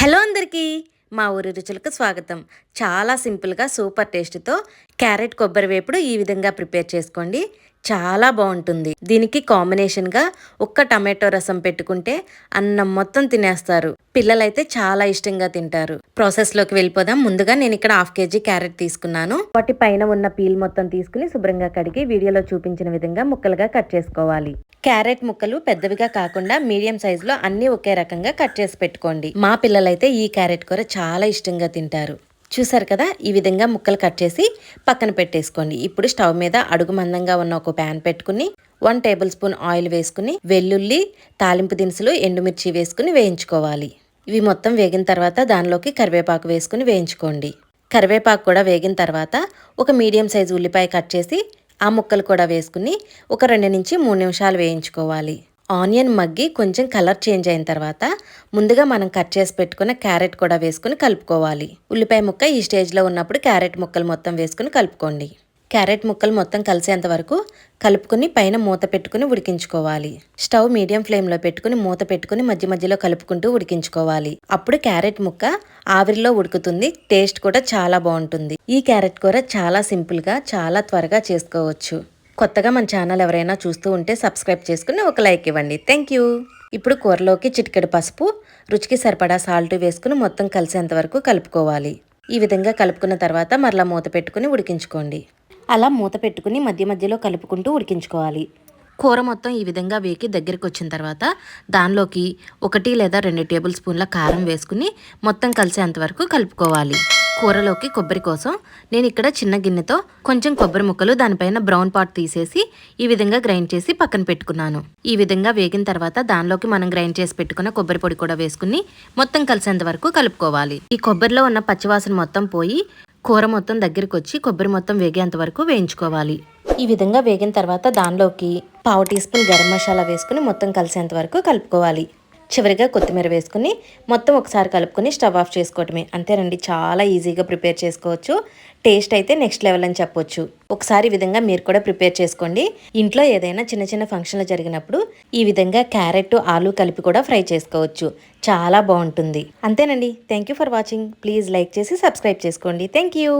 Hello అందరికీ మా ఊరి రుచులకు స్వాగతం. చాలా సింపుల్గా సూపర్ టేస్ట్తో క్యారెట్ కొబ్బరి వేపుడు ఈ విధంగా ప్రిపేర్ చేసుకోండి. చాలా బాగుంటుంది. దీనికి కాంబినేషన్గా ఒక్క టమాటో రసం పెట్టుకుంటే అన్నం మొత్తం తినేస్తారు. పిల్లలైతే చాలా ఇష్టంగా తింటారు. ప్రాసెస్లోకి వెళ్ళిపోదాం. ముందుగా నేను ఇక్కడ హాఫ్ కేజీ క్యారెట్ తీసుకున్నాను. వాటి పైన ఉన్న పీల్ మొత్తం తీసుకుని శుభ్రంగా కడిగి వీడియోలో చూపించిన విధంగా ముక్కలుగా కట్ చేసుకోవాలి. క్యారెట్ ముక్కలు పెద్దవిగా కాకుండా మీడియం సైజులో అన్ని ఒకే రకంగా కట్ చేసి పెట్టుకోండి. మా పిల్లలైతే ఈ క్యారెట్ కూర చాలా ఇష్టంగా తింటారు. చూసారు కదా? ఈ విధంగా ముక్కలు కట్ చేసి పక్కన పెట్టేసుకోండి. ఇప్పుడు స్టవ్ మీద అడుగు మందంగా ఉన్న ఒక ప్యాన్ పెట్టుకుని వన్ టేబుల్ స్పూన్ ఆయిల్ వేసుకుని వెల్లుల్లి తాలింపు దినుసులు ఎండుమిర్చి వేసుకుని వేయించుకోవాలి. ఇవి మొత్తం వేగిన తర్వాత దానిలోకి కరివేపాకు వేసుకుని వేయించుకోండి. కరివేపాకు కూడా వేగిన తర్వాత ఒక మీడియం సైజు ఉల్లిపాయ కట్ చేసి ఆ ముక్కలు కూడా వేసుకుని ఒక రెండు నుంచి మూడు నిమిషాలు వేయించుకోవాలి. ఆనియన్ మగ్గి కొంచెం కలర్ చేంజ్ అయిన తర్వాత ముందుగా మనం కట్ చేసి పెట్టుకున్న క్యారెట్ కూడా వేసుకుని కలుపుకోవాలి. ఉల్లిపాయ ముక్క ఈ స్టేజ్లో ఉన్నప్పుడు క్యారెట్ ముక్కలు మొత్తం వేసుకుని కలుపుకోండి. క్యారెట్ ముక్కలు మొత్తం కలిసేంత వరకు కలుపుకుని పైన మూత పెట్టుకుని ఉడికించుకోవాలి. స్టవ్ మీడియం ఫ్లేమ్లో పెట్టుకుని మూత పెట్టుకుని మధ్య మధ్యలో కలుపుకుంటూ ఉడికించుకోవాలి. అప్పుడు క్యారెట్ ముక్క ఆవిరిలో ఉడుకుతుంది. టేస్ట్ కూడా చాలా బాగుంటుంది. ఈ క్యారెట్ కూర చాలా సింపుల్గా చాలా త్వరగా చేసుకోవచ్చు. కొత్తగా మన ఛానల్ ఎవరైనా చూస్తూ ఉంటే సబ్స్క్రైబ్ చేసుకుని ఒక లైక్ ఇవ్వండి. Thank you. ఇప్పుడు కూరలోకి చిటికెడు పసుపు రుచికి సరిపడా సాల్ట్ వేసుకుని మొత్తం కలిసేంత వరకు కలుపుకోవాలి. ఈ విధంగా కలుపుకున్న తర్వాత మరలా మూత పెట్టుకుని ఉడికించుకోండి. అలా మూత పెట్టుకుని మధ్య మధ్యలో కలుపుకుంటూ ఉడికించుకోవాలి. కూర మొత్తం ఈ విధంగా వేకి దగ్గరికి వచ్చిన తర్వాత దానిలోకి ఒకటి లేదా రెండు టేబుల్ స్పూన్ల కారం వేసుకుని మొత్తం కలిసేంత వరకు కలుపుకోవాలి. కూరలోకి కొబ్బరి కోసం నేను ఇక్కడ చిన్న గిన్నెతో కొంచెం కొబ్బరి ముక్కలు దానిపైన బ్రౌన్ పాట్ తీసేసి ఈ విధంగా గ్రైండ్ చేసి పక్కన పెట్టుకున్నాను. ఈ విధంగా వేగిన తర్వాత దానిలోకి మనం గ్రైండ్ చేసి పెట్టుకున్న కొబ్బరి పొడి కూడా వేసుకుని మొత్తం కలిసేంత వరకు కలుపుకోవాలి. ఈ కొబ్బరిలో ఉన్న పచ్చివాసన మొత్తం పోయి కూర మొత్తం దగ్గరికి వచ్చి కొబ్బరి మొత్తం వేగేంత వరకు వేయించుకోవాలి. ఈ విధంగా వేగిన తర్వాత దానిలోకి పావు టీ స్పూన్ గరం మసాలా వేసుకుని మొత్తం కలిసేంత వరకు కలుపుకోవాలి. చివరిగా కొత్తిమీర వేసుకుని మొత్తం ఒకసారి కలుపుకొని స్టవ్ ఆఫ్ చేసుకోవటమే. అంతేనండి చాలా ఈజీగా ప్రిపేర్ చేసుకోవచ్చు. టేస్ట్ అయితే నెక్స్ట్ లెవెల్ అని చెప్పొచ్చు. ఒకసారి ఈ విధంగా మీరు కూడా ప్రిపేర్ చేసుకోండి. ఇంట్లో ఏదైనా చిన్న చిన్న ఫంక్షన్లు జరిగినప్పుడు ఈ విధంగా క్యారెట్ ఆలు కలిపి కూడా ఫ్రై చేసుకోవచ్చు. చాలా బాగుంటుంది. అంతేనండి thank you for watching. Please like చేసి సబ్స్క్రైబ్ చేసుకోండి. Thank you.